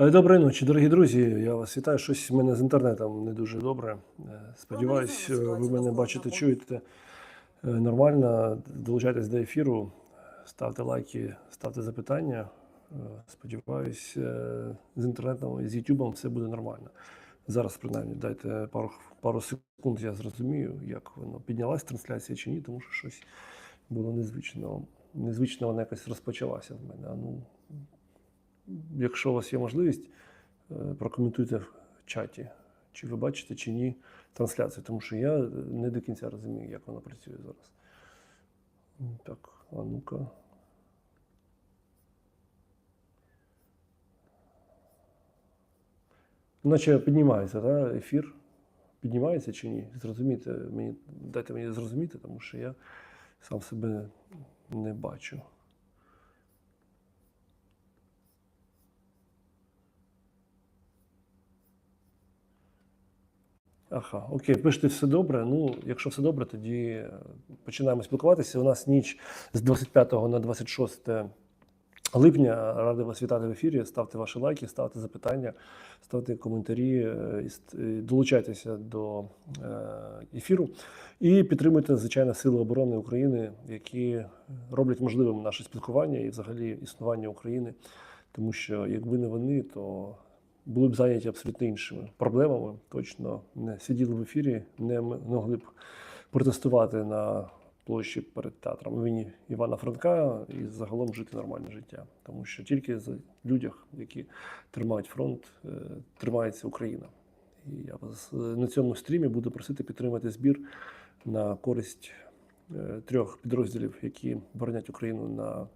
Е, Доброї ночі, дорогі друзі. Я вас вітаю. Щось в мене з інтернетом не дуже добре. Е, Сподіваюсь, е, ви мене бачите, чуєте е, нормально. Долучайтесь до ефіру, ставте лайки, ставте запитання. Сподіваюсь, з інтернетом і з Ютубом все буде нормально. Зараз, принаймні, дайте пару, пару секунд, я зрозумію, як воно піднялась трансляція чи ні, тому що щось було незвично. Незвично вона якось розпочалася в мене. А ну, якщо у вас є можливість, е, прокоментуйте в чаті, чи ви бачите, чи ні трансляцію, тому що я не до кінця розумію, як вона працює зараз. Так, а ну-ка. Наче піднімається, так, ефір. Піднімається чи ні? Зрозумійте мені, дайте мені зрозуміти, тому що я сам себе не бачу. Ага, окей, пишете все добре. Ну, якщо все добре, тоді е, починаємо спілкуватися. У нас ніч з 25 на 26 липня. Радий вас вітати в ефірі. Ставте ваші лайки, ставте запитання, ставте коментарі, е, долучайтеся до е, ефіру. І підтримуйте, звичайно, Сили оборони України, які роблять можливим наше спілкування і взагалі існування України. Тому що якби не вони, то були б зайняті абсолютно іншими проблемами. Точно не сиділи в ефірі, не могли б протестувати на площі перед театром імені Івана Франка і загалом жити нормальне життя. Тому що тільки за людях, які тримають фронт, е, тримається Україна. І я вас е, на цьому стрімі буду просити підтримати збір на користь е, трьох підрозділів, які боронять Україну на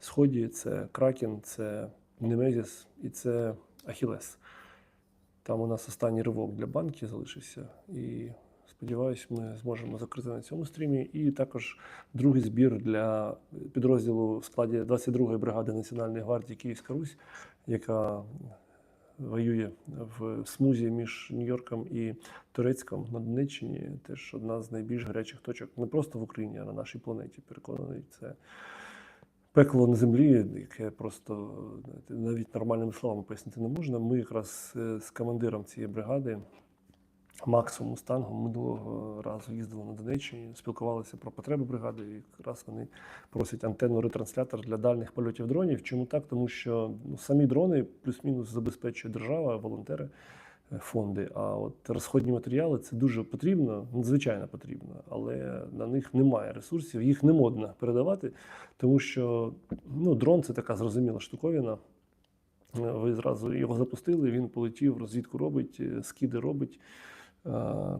сході. Це Кракен, це Немезіс і це Ахілес. Там у нас останній ривок для банки залишився. І сподіваюся, ми зможемо закрити на цьому стрімі. І також другий збір для підрозділу в складі 22-ї бригади Національної гвардії Київська Русь, яка воює в смузі між Нью-Йорком і Турецьком на Донеччині. Теж одна з найбільш гарячих точок не просто в Україні, а на нашій планеті. Переконаний, це пекло на землі, яке просто навіть нормальними словами пояснити не можна. Ми якраз е, з командиром цієї бригади. Максом Мустангом минулого разу їздили на Донеччині, спілкувалися про потреби бригади. І якраз вони просять антенну ретранслятор для дальних польотів дронів. Чому так? Тому що ну, самі дрони плюс-мінус забезпечує держава, волонтери, фонди. А от розходні матеріали це дуже потрібно, надзвичайно потрібно, але на них немає ресурсів, їх не модно передавати, тому що ну, дрон це така зрозуміла штуковина. Ви зразу його запустили, він полетів, розвідку робить, е, скиди робить, е,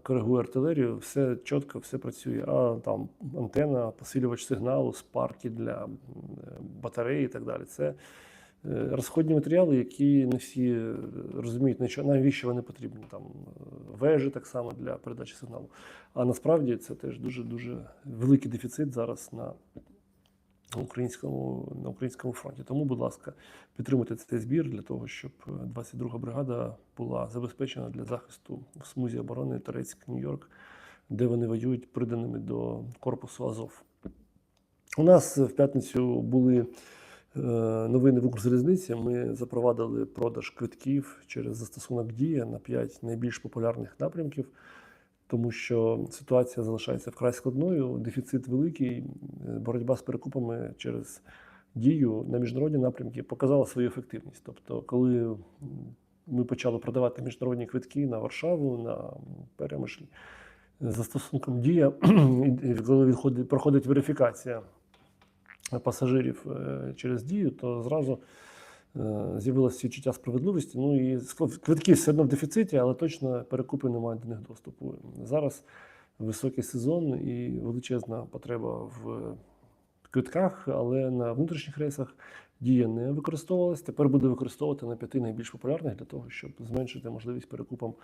коригує артилерію, все чітко, все працює. А там антена, посилювач сигналу, спарки для е, батареї і так далі. Це розходні матеріали, які не всі е, розуміють, навіщо вони потрібні. Там е, вежі так само для передачі сигналу. А насправді це теж дуже дуже великий дефіцит зараз на українському, на українському фронті. Тому, будь ласка, підтримуйте цей збір для того, щоб е, 22 бригада була забезпечена для захисту в смузі оборони Турецьк, Нью-Йорк, де вони воюють приданими до корпусу Азов. У нас в п'ятницю були е, новини в Укрзалізниці. Ми запровадили продаж квитків через застосунок Дія на 5 найбільш популярних напрямків тому що ситуація залишається вкрай складною, дефіцит великий, е, боротьба з перекупами через дію на міжнародні напрямки показала свою ефективність. Тобто, коли ми почали продавати міжнародні квитки на Варшаву, на Перемишль, за стосунком дія, коли проходить верифікація пасажирів е, через дію, то зразу з'явилось з'явилося відчуття справедливості. Ну і квитки все одно в дефіциті, але точно перекупи немає до них доступу. Зараз високий сезон і величезна потреба в квитках, але на внутрішніх рейсах дія не використовувалась. Тепер буде використовувати на п'яти найбільш популярних для того, щоб зменшити можливість перекупам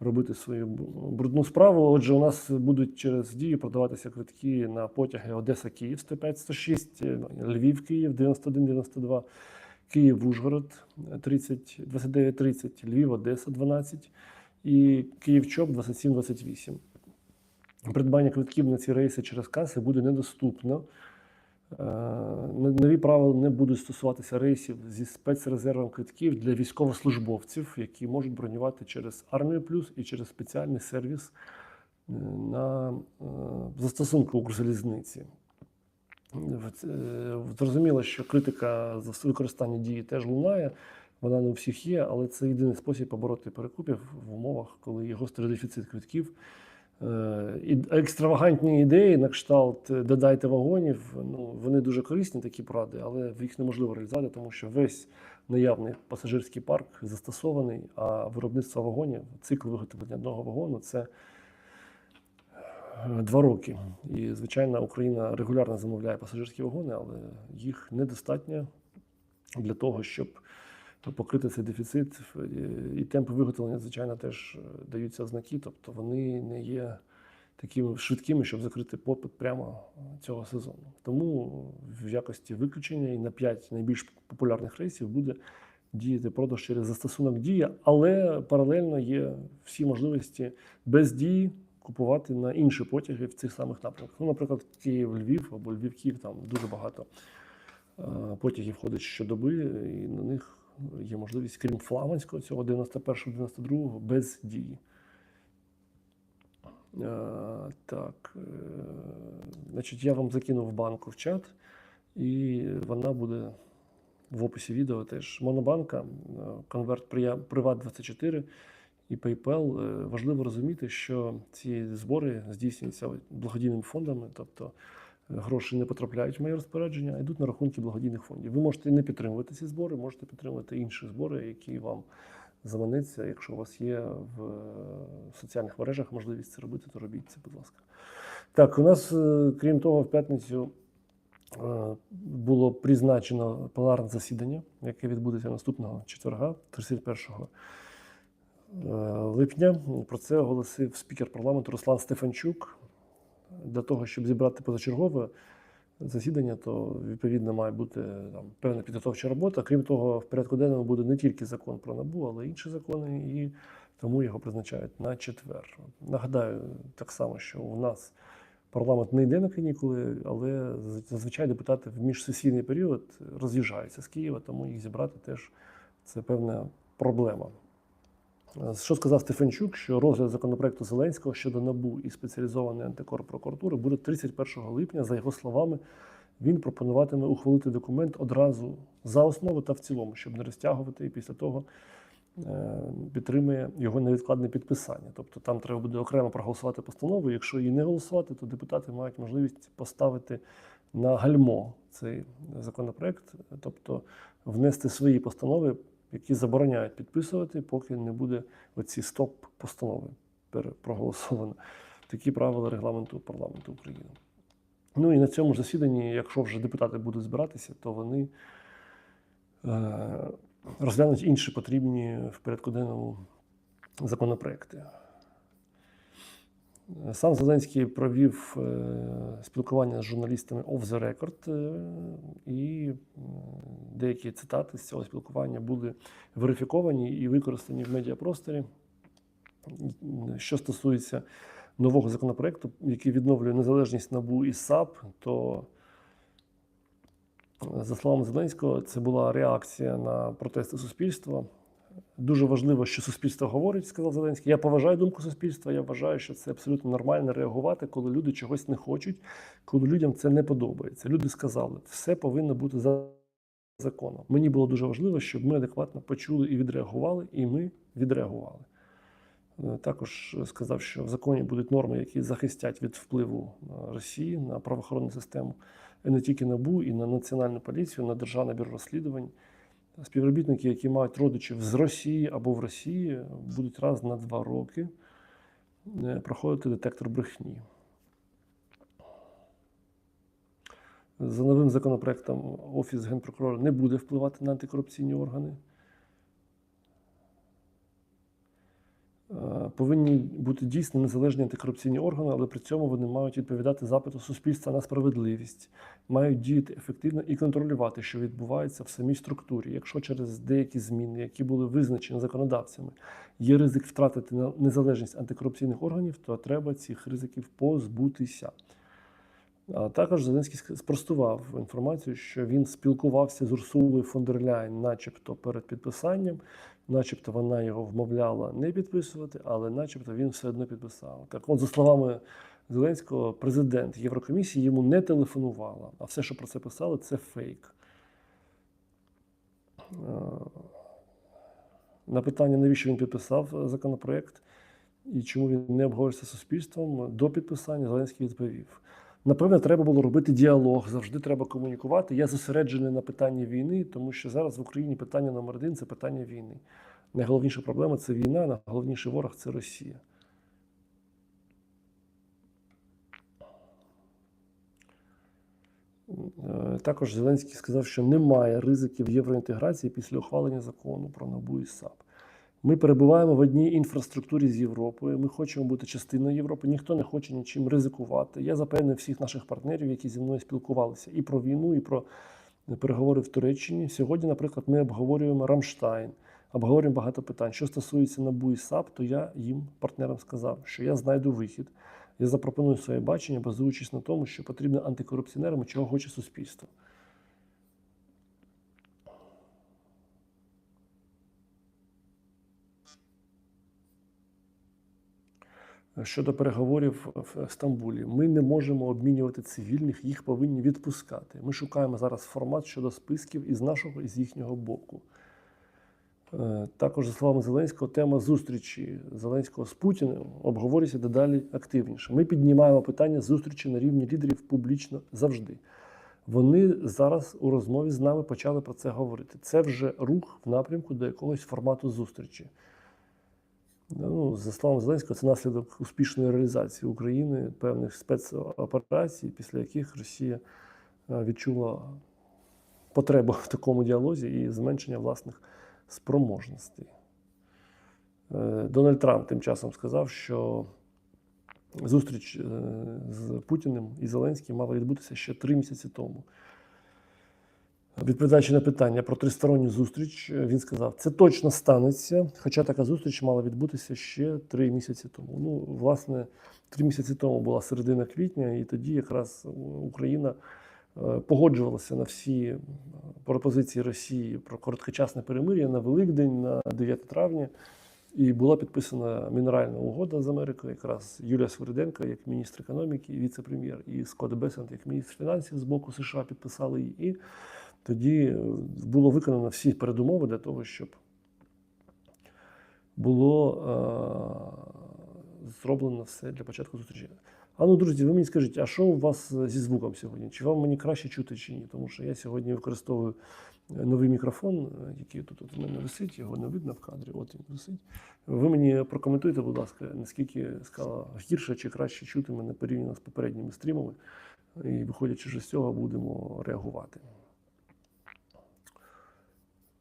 робити свою брудну справу. Отже, у нас будуть через дію продаватися квитки на потяги Одеса Київ 105 106, е, Львів Київ 91 92, Київ Ужгород 30 29 30, Львів Одеса 12 і Київ ЧОП 27 28. Придбання квитків на ці рейси через каси буде недоступно Нові правила не будуть стосуватися рейсів зі спецрезервом квитків для військовослужбовців, які можуть бронювати через армію плюс і через спеціальний сервіс е, на е, застосунку Укрзалізниці. Е, Зрозуміло, що критика за використання дії теж лунає. Вона не у всіх є, але це єдиний спосіб побороти перекупів в умовах, коли є гострий дефіцит квитків. Е, екстравагантні ідеї на кшталт е, додайте вагонів. Ну вони дуже корисні, такі поради, але їх неможливо реалізувати, тому що весь наявний пасажирський парк застосований, а виробництво вагонів, цикл виготовлення одного вагону це е, два роки. І звичайно, Україна регулярно замовляє пасажирські вагони, але їх недостатньо для того, щоб покрити цей дефіцит. Е, І темпи виготовлення, звичайно, теж е, даються знаки, тобто вони не є такими швидкими, щоб закрити попит прямо е, цього сезону. Тому в якості виключення і на 5 найбільш популярних рейсів буде діяти продаж через застосунок дія, але паралельно є всі можливості без дії купувати на інші потяги в цих самих напрямках. Ну, наприклад, Київ-Львів або Львів-Київ, там дуже багато потягів ходить щодоби, і на них є можливість, крім флагманського, цього 91-92, без дії. Е, так, е, значить, я вам закинув банку в чат, і вона буде в описі відео теж. Монобанка, е, конверт Приват 24 і PayPal. Важливо розуміти, що ці збори здійснюються благодійними фондами, тобто гроші не потрапляють в моє розпорядження, а йдуть на рахунки благодійних фондів. Ви можете не підтримувати ці збори, можете підтримувати інші збори, які вам заманеться. Якщо у вас є в е, соціальних мережах можливість це робити, то робіть це, будь ласка. Так, у нас, е, крім того, в п'ятницю е, було призначено пленарне засідання, яке відбудеться наступного четверга, 31 е, липня. Про це оголосив спікер парламенту Руслан Стефанчук. Для того, щоб зібрати позачергове засідання, то відповідно має бути там певна підготовча робота. Крім того, в порядку денному буде не тільки закон про набу, але й інші закони, і тому його призначають на четвер. Нагадаю так само, що у нас парламент не йде на канікули, але зазвичай депутати в міжсесійний період роз'їжджаються з Києва, тому їх зібрати теж це певна проблема. Що сказав Стефанчук, що розгляд законопроекту Зеленського щодо НАБУ і спеціалізованої антикорпрокуратури буде 31 липня. За його словами, він пропонуватиме ухвалити документ одразу за основу та в цілому, щоб не розтягувати, і після того е, підтримує його невідкладне підписання. Тобто там треба буде окремо проголосувати постанову. Якщо її не голосувати, то депутати мають можливість поставити на гальмо цей законопроект, тобто внести свої постанови які забороняють підписувати, поки не буде оці стоп-постанови проголосовано. Такі правила регламенту парламенту України. Ну і на цьому засіданні, якщо вже депутати будуть збиратися, то вони е, розглянуть інші потрібні в порядку денному законопроекти. Сам Зеленський провів е, спілкування з журналістами off the record, е, і деякі цитати з цього спілкування були верифіковані і використані в медіапросторі. Що стосується нового законопроекту, який відновлює незалежність НАБУ і САП, то за словами Зеленського, це була реакція на протести суспільства. Дуже важливо, що суспільство говорить, сказав Зеленський. Я поважаю думку суспільства. Я вважаю, що це абсолютно нормально реагувати, коли люди чогось не хочуть, коли людям це не подобається. Люди сказали, все повинно бути за законом. Мені було дуже важливо, щоб ми адекватно почули і відреагували, і ми відреагували. Е, Також сказав, що в законі будуть норми, які захистять від впливу е, Росії на правоохоронну систему, і не тільки НАБУ, і на національну поліцію, на Державне бюро розслідувань. Співробітники, які мають родичів з Росії або в Росії, будуть раз на два роки е, проходити детектор брехні. За новим законопроектом Офіс Генпрокурора не буде впливати на антикорупційні органи. Повинні бути дійсно незалежні антикорупційні органи, але при цьому вони мають відповідати запиту суспільства на справедливість, мають діяти ефективно і контролювати, що відбувається в самій структурі. Якщо через деякі зміни, які були визначені законодавцями, є ризик втратити незалежність антикорупційних органів, то треба цих ризиків позбутися. А також Зеленський спростував інформацію, що він спілкувався з Урсулою фон дер Ляйн, начебто перед підписанням, начебто вона його вмовляла не підписувати, але начебто він все одно підписав. Так от, за словами Зеленського, президент Єврокомісії йому не телефонувала, а все, що про це писали, це фейк. Е, На питання, навіщо він підписав е, законопроект і чому він не обговорюється з суспільством, до підписання Зеленський відповів. Напевно, треба було робити діалог, завжди треба комунікувати. Я зосереджений на питанні війни, тому що зараз в Україні питання номер один це питання війни. Найголовніша проблема це війна, найголовніший ворог це Росія. Е, Також Зеленський сказав, що немає ризиків євроінтеграції після ухвалення закону про НАБУ і САП. Ми перебуваємо в одній інфраструктурі з Європою. Ми хочемо бути частиною Європи. Ніхто не хоче нічим ризикувати. Я запевнив всіх наших партнерів, які зі мною спілкувалися і про війну, і про переговори в Туреччині. Сьогодні, наприклад, ми обговорюємо Рамштайн, обговорюємо багато питань. Що стосується НАБУ і САП, то я їм, партнерам, сказав, що я знайду вихід. Я запропоную своє бачення, базуючись на тому, що потрібно антикорупціонерам, чого хоче суспільство. Щодо переговорів в Стамбулі, ми не можемо обмінювати цивільних, їх повинні відпускати. Ми шукаємо зараз формат щодо списків із нашого і з їхнього боку. Е, Також, за словами Зеленського, тема зустрічі Зеленського з Путіним обговорюється дедалі активніше. Ми піднімаємо питання зустрічі на рівні лідерів публічно завжди. Вони зараз у розмові з нами почали про це говорити. Це вже рух в напрямку до якогось формату зустрічі. Ну, за словами Зеленського, це наслідок успішної реалізації України певних спецоперацій, після яких Росія е, відчула потребу в такому діалозі і зменшення власних спроможностей. Е, Дональд Трамп тим часом сказав, що зустріч е, з Путіним і Зеленським мала відбутися ще три місяці тому. Відповідаючи на питання про тристоронню зустріч, е, він сказав, це точно станеться, хоча така зустріч мала відбутися ще три місяці тому. Ну, власне, три місяці тому була середина квітня, і тоді якраз Україна е, погоджувалася на всі е, пропозиції Росії про короткочасне перемир'я на Великдень, на 9 травня. І була підписана мінеральна угода з Америкою, якраз Юлія Свириденко, як міністр економіки віце-прем'єр, і Скотт Бесент, як міністр фінансів з боку США, підписали її. Тоді е, було виконано всі передумови для того, щоб було е, зроблено все для початку зустрічі. А ну, друзі, ви мені скажіть, а що у вас зі звуком сьогодні? Чи вам мені краще чути, чи ні? Тому що я сьогодні використовую новий мікрофон, е, який тут у мене висить, його не видно в кадрі. От він висить. Ви мені прокоментуйте, будь ласка, наскільки сказала гірше чи краще чути мене порівняно з попередніми стрімами. І виходячи з цього, будемо реагувати.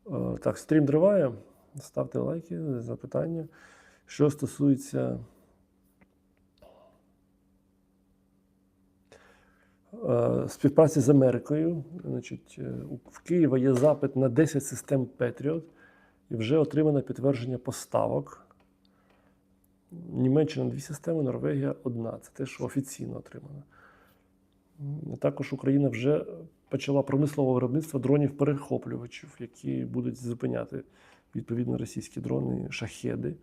Е, Так, стрім триває. Ставте лайки, запитання. Що стосується е, співпраці з Америкою, значить, е, в Києва є запит на 10 систем Patriot і вже отримано підтвердження поставок. Німеччина дві системи, Норвегія одна. Це те, що офіційно отримано. Також Україна вже почала промислове виробництво дронів-перехоплювачів, які будуть зупиняти відповідно російські дрони шахеди.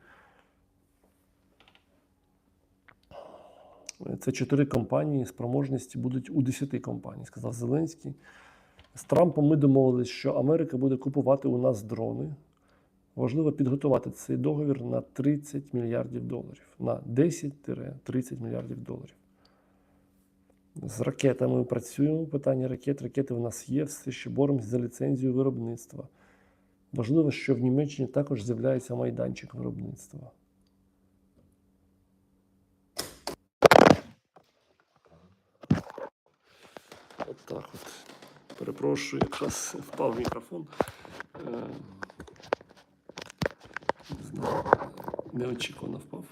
Це чотири компанії, спроможності будуть у 10 компаній, сказав Зеленський. З Трампом ми домовились, що Америка буде купувати у нас дрони. Важливо підготувати цей договір на 30 мільярдів доларів. На 10-30 мільярдів доларів. З ракетами працюємо. Питання ракет. Ракети в нас є, все ще боремося за ліцензію виробництва. Важливо, що в Німеччині також з'являється майданчик виробництва. От так от. Перепрошую, якраз впав мікрофон. Е, Не знаю, неочікувано впав.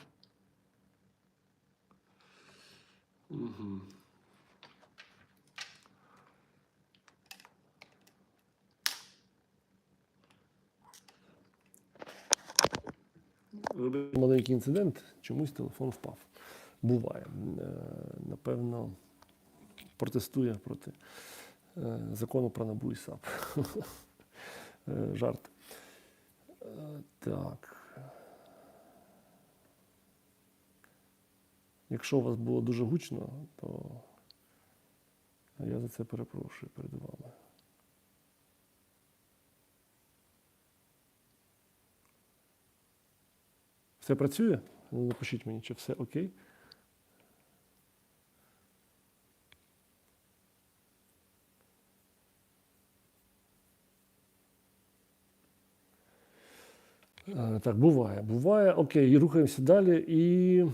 Угу. Маленький інцидент, чомусь телефон впав. Буває. Е, Напевно, протестує проти е, закону про НАБУ і САП. Е, Жарт. Так. Якщо у вас було дуже гучно, то я за це перепрошую перед вами. Все працює? Ну, Напишіть мені, чи все окей. Е, Так, буває. Буває. Окей, рухаємося далі. І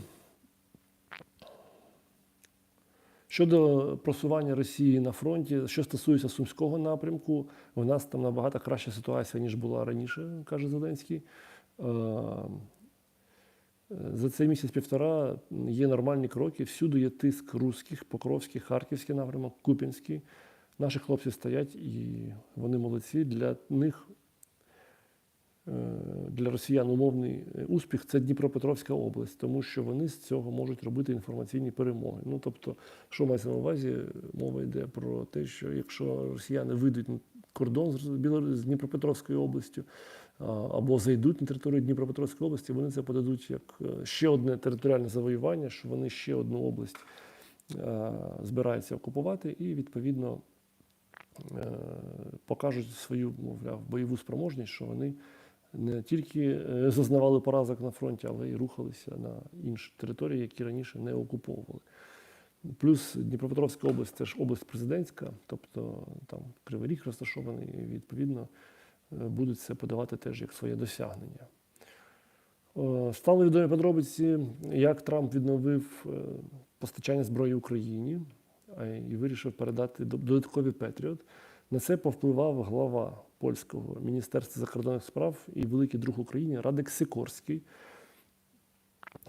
щодо просування Росії на фронті, що стосується Сумського напрямку, у нас там набагато краща ситуація, ніж була раніше, каже Зеленський. За цей місяць-півтора є нормальні кроки. Всюди є тиск русських, Покровський, Харківський напрямок, Куп'янський. Наші хлопці стоять і вони молодці. Для них е, для росіян умовний е, успіх це Дніпропетровська область, тому що вони з цього можуть робити інформаційні перемоги. Ну тобто, що мається на увазі, мова йде про те, що якщо росіяни вийдуть на кордон з Дніпропетровською областю або зайдуть на територію Дніпропетровської області, вони це подадуть як е, ще одне територіальне завоювання, що вони ще одну область е, збираються окупувати, і відповідно е, покажуть свою, мовляв, бойову спроможність, що вони не тільки зазнавали поразок на фронті, але й рухалися на інші території, які раніше не окуповували. Плюс Дніпропетровська область це ж область президентська, тобто там Кривий Ріг розташований, і відповідно будуть це подавати теж як своє досягнення. Е, Стали відомі подробиці, як Трамп відновив е, постачання зброї Україні е, і вирішив передати до- додаткові Петріот. На це повпливав глава польського міністерства закордонних справ і великий друг України Радик Сікорський.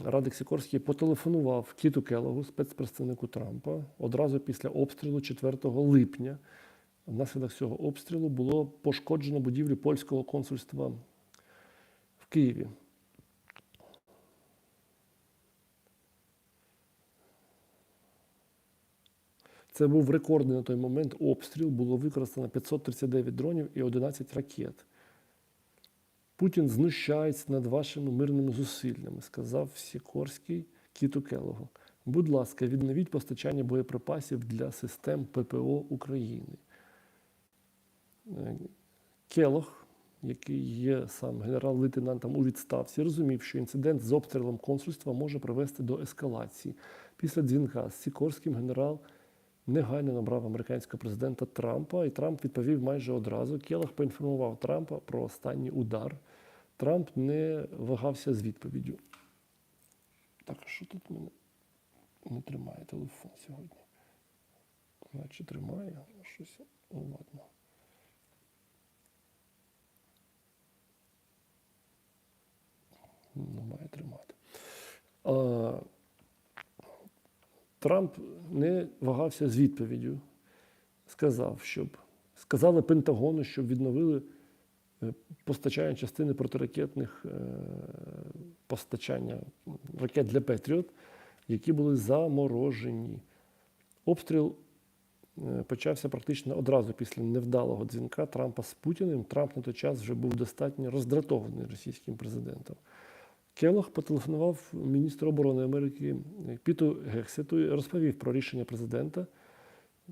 Радик Сікорський потелефонував Кіту Келогу, спецпредставнику Трампа, одразу після обстрілу 4 липня. Внаслідок цього обстрілу було пошкоджено будівлю польського консульства в Києві. Це був рекордний на той момент обстріл. Було використано 539 дронів і 11 ракет. Путін знущається над вашими мирними зусиллями, сказав Сікорський Кіту Келогу. Будь ласка, відновіть постачання боєприпасів для систем ППО України. Е, Келог, який є сам генерал-лейтенантом у відставці, розумів, що інцидент з обстрілом консульства може привести до ескалації. Після дзвінка з Сікорським генерал негайно набрав американського президента Трампа, і Трамп відповів майже одразу. Келог поінформував Трампа про останній удар. Трамп не вагався з відповіддю. Так, а що тут мене не тримає телефон сьогодні? Наче тримає, щось. Ладно. Ну, має тримати. А, Трамп не вагався з відповіддю. Сказав, щоб сказали Пентагону, щоб відновили е, постачання частини протиракетних е, постачання ракет для Петріот, які були заморожені. Обстріл е, почався практично одразу після невдалого дзвінка Трампа з Путіним. Трамп на той час вже був достатньо роздратований російським президентом. Келох потелефонував міністру оборони Америки Піту Гексету і розповів про рішення президента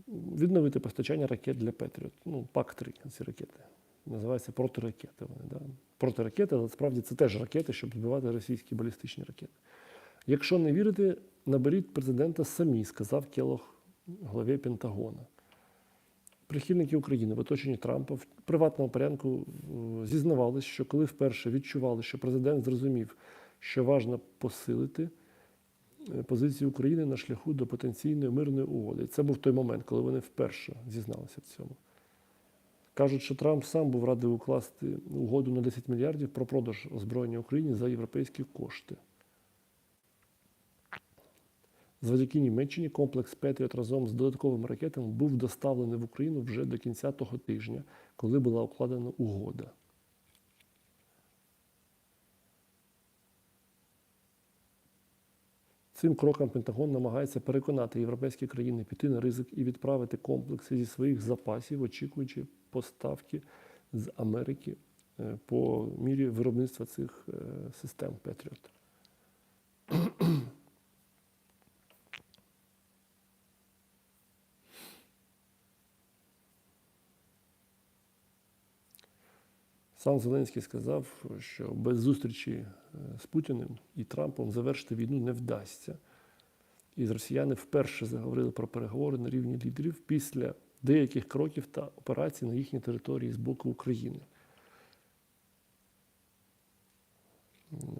відновити постачання ракет для Петріот. Ну, ПАК-3 ці ракети. Називаються протиракети вони. Да? Протиракети, але справді це теж ракети, щоб збивати російські балістичні ракети. Якщо не вірите, наберіть президента самі, сказав Келох главі Пентагона. Прихильники України в оточенні Трампа в приватному порядку е, зізнавались, що коли вперше відчували, що президент зрозумів, що важливо посилити е, позицію України на шляху до потенційної мирної угоди. Це був той момент, коли вони вперше зізналися в цьому. Кажуть, що Трамп сам був радий укласти угоду на 10 мільярдів про продаж озброєння Україні за європейські кошти. Завдяки Німеччині комплекс Петріот разом з додатковими ракетами був доставлений в Україну вже до кінця того тижня, коли була укладена угода. Цим кроком Пентагон намагається переконати європейські країни піти на ризик і відправити комплекси зі своїх запасів, очікуючи поставки з Америки е, по мірі виробництва цих е, систем Patriot. Сам Зеленський сказав, що без зустрічі е, з Путіним і Трампом завершити війну не вдасться. І росіяни вперше заговорили про переговори на рівні лідерів після деяких кроків та операцій на їхній території з боку України.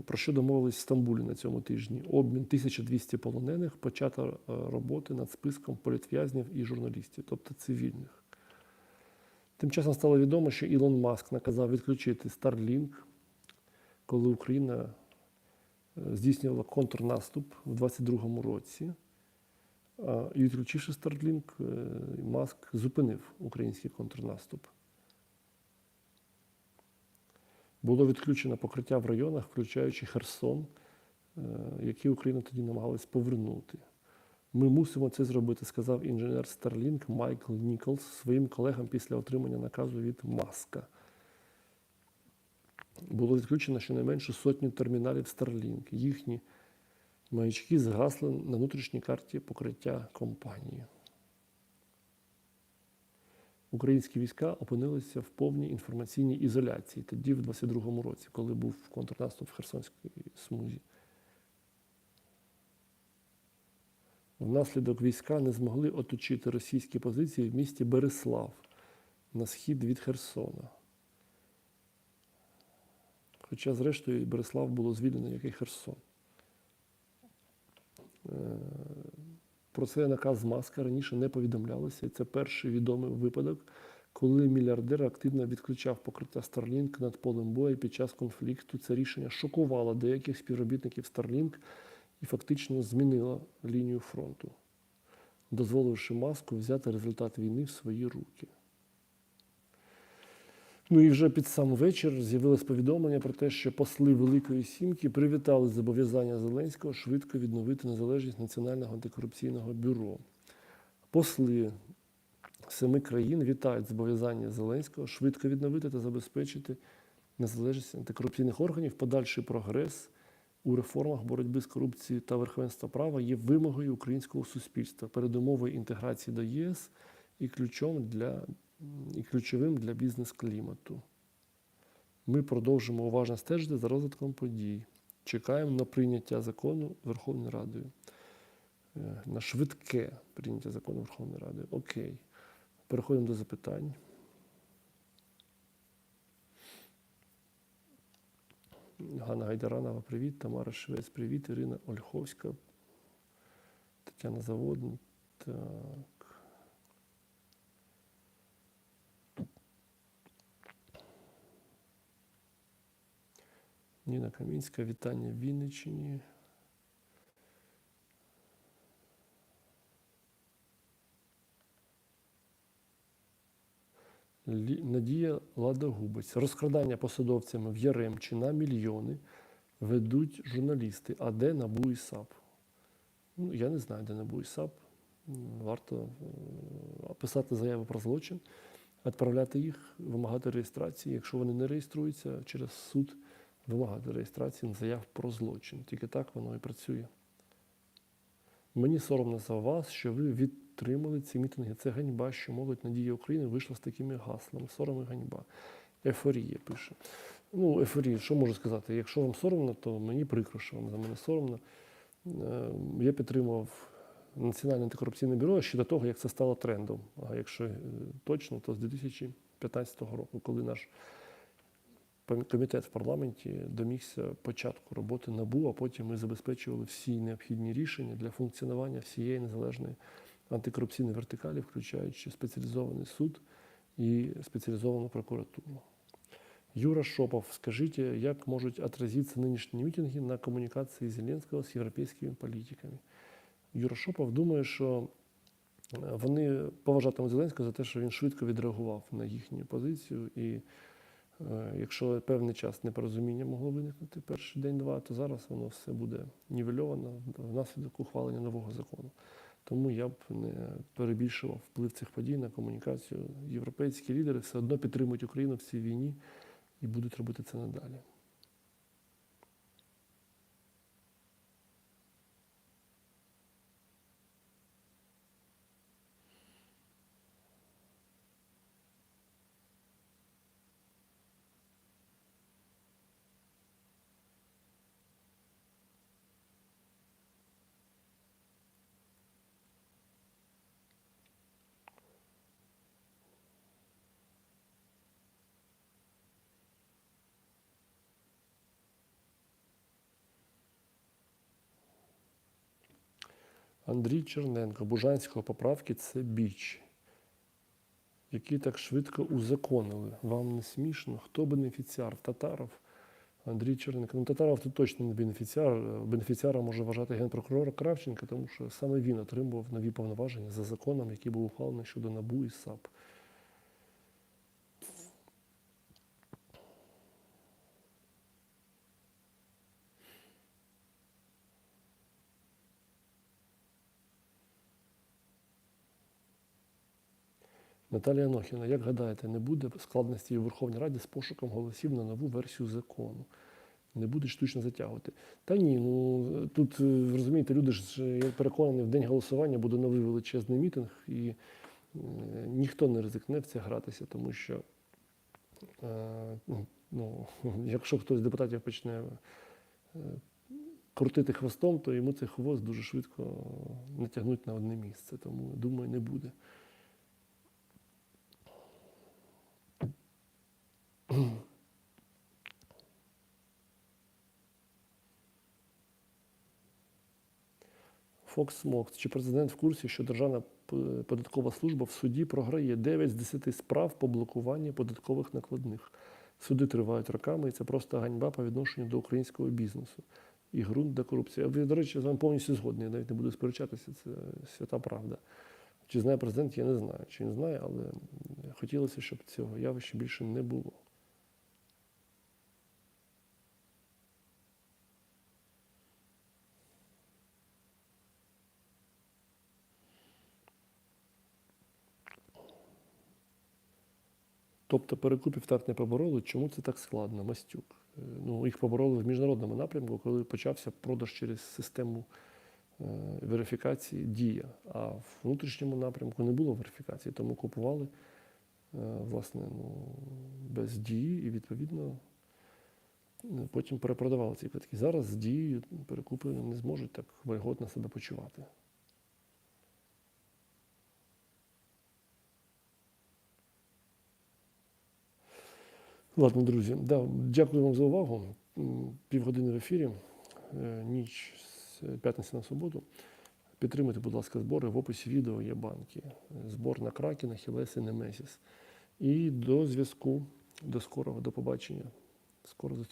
Про що домовились в Стамбулі на цьому тижні? Обмін 1200 полонених, почата е, роботи над списком політв'язнів і журналістів, тобто цивільних. Тим часом стало відомо, що Ілон Маск наказав відключити Starlink, коли Україна е, здійснювала контрнаступ у 2022 році. І відключивши Starlink, е, Маск зупинив український контрнаступ. Було відключено покриття в районах, включаючи Херсон, е, які Україна тоді намагалась повернути. Ми мусимо це зробити, сказав інженер Starlink Майкл Ніколс своїм колегам після отримання наказу від Маска. Було відключено щонайменше сотню терміналів Starlink. Їхні маячки згасли на внутрішній карті покриття компанії. Українські війська опинилися в повній інформаційній ізоляції тоді, в 22-му році, коли був контрнаступ в Херсонській смузі. Внаслідок війська не змогли оточити російські позиції в місті Береслав на схід від Херсона. Хоча, зрештою, Береслав було звільнено, як і Херсон. Е, Про це наказ Маска раніше не повідомлялося. І це перший відомий випадок, коли мільярдер активно відключав покриття Starlink над полем бою під час конфлікту. Це рішення шокувало деяких співробітників Starlink і фактично змінило лінію фронту, дозволивши маску взяти результат війни в свої руки. Ну і вже під сам вечір з'явилось повідомлення про те, що посли Великої Сімки привітали зобов'язання Зеленського швидко відновити незалежність Національного антикорупційного бюро. Посли семи країн вітають зобов'язання Зеленського швидко відновити та забезпечити незалежність антикорупційних органів, подальший прогрес у реформах боротьби з корупцією та верховенства права є вимогою українського суспільства, передумовою інтеграції до ЄС і ключом для і ключовим для бізнес-клімату. Ми продовжимо уважно стежити за розвитком подій. Чекаємо на прийняття закону Верховною Радою. Е, На швидке прийняття закону Верховною Радою. Окей. Переходимо до запитань. Ганна Гайдаранова, привіт. Тамара Швець, привіт. Ірина Ольховська, Тетяна Заводник. Так. Ніна Камінська, вітання в Вінниччині. Надія Ладогубець. Розкрадання посадовцями в Яремчі на мільйони ведуть журналісти. А де НАБУ і САП? Ну, я не знаю, де НАБУ і САП. Варто е, писати заяви про злочин, відправляти їх, вимагати реєстрації. Якщо вони не реєструються, через суд вимагати реєстрації заяв про злочин. Тільки так воно і працює. Мені соромно за вас, що ви відтримали ці мітинги. Це ганьба, що молодь Надія України вийшла з такими гаслами. Сором і ганьба. Ефорія пише. Ну, ефорія, що можу сказати? Якщо вам соромно, то мені прикро, що вам за мене соромно. Е, Я підтримував Національне антикорупційне бюро ще до того, як це стало трендом. А якщо е, точно, то з 2015 року, коли наш комітет в парламенті домігся початку роботи НАБУ, а потім ми забезпечували всі необхідні рішення для функціонування всієї незалежної антикорупційної вертикалі, включаючи спеціалізований суд і спеціалізовану прокуратуру. Юра Шопов, скажіть, як можуть отразиться нинішні мітинги на комунікації Зеленського з європейськими політиками? Юра Шопов думає, що е, вони поважатимуть Зеленського за те, що він швидко відреагував на їхню позицію і Е, Якщо певний час непорозуміння могло виникнути перший день-два, то зараз воно все буде нівельовано внаслідок ухвалення нового закону. Тому я б не перебільшував вплив цих подій на комунікацію. Європейські лідери все одно підтримують Україну в цій війні і будуть робити це надалі. Андрій Черненко, Бужанського поправки це біч, які так швидко узаконили. Вам не смішно? Хто бенефіціар? Татаров? Андрій Черненко. Ну, Татаров тут точно не бенефіціар. Бенефіціаром може вважати генпрокурора Кравченка, тому що саме він отримував нові повноваження за законом, який був ухвалений щодо НАБУ і САП. Наталія Анохіна, як гадаєте, не буде складності у Верховній Раді з пошуком голосів на нову версію закону? Не буде штучно затягувати. Та ні, ну тут е, розумієте, люди ж е, я переконаний, в день голосування буде новий величезний мітинг, і е, ніхто не ризикне в це гратися, тому що е, ну, якщо хтось з депутатів почне крутити хвостом, то йому цей хвост дуже швидко натягнуть на одне місце. Тому думаю, не буде. Фокс Смокс. Чи президент в курсі, що Державна податкова служба в суді програє 9 з 10 справ по блокуванню податкових накладних? Суди тривають роками, і це просто ганьба по відношенню до українського бізнесу. І ґрунт для корупції. Я, до речі, з вами повністю згодний. Я навіть не буду сперечатися, це свята правда. Чи знає президент, я не знаю. Чи він знає, але хотілося, щоб цього явища більше не було. Тобто перекупів так не побороли. Чому це так складно? Мастюк. Е, Ну, їх побороли в міжнародному напрямку, коли почався продаж через систему е, верифікації дія. А в внутрішньому напрямку не було верифікації, тому купували е, власне ну, без дії і відповідно потім перепродавали ці квитки. Зараз з дією перекупи не зможуть так вольготно себе почувати. Ладно, друзі, да, дякую вам за увагу. Півгодини в ефірі, е, ніч з п'ятниці на суботу. Підтримуйте, будь ласка, збори. В описі відео є банки. Збор на Кракена, Хілес і Немесіс. І до зв'язку. До скорого, до побачення. Скоро зустрінемося.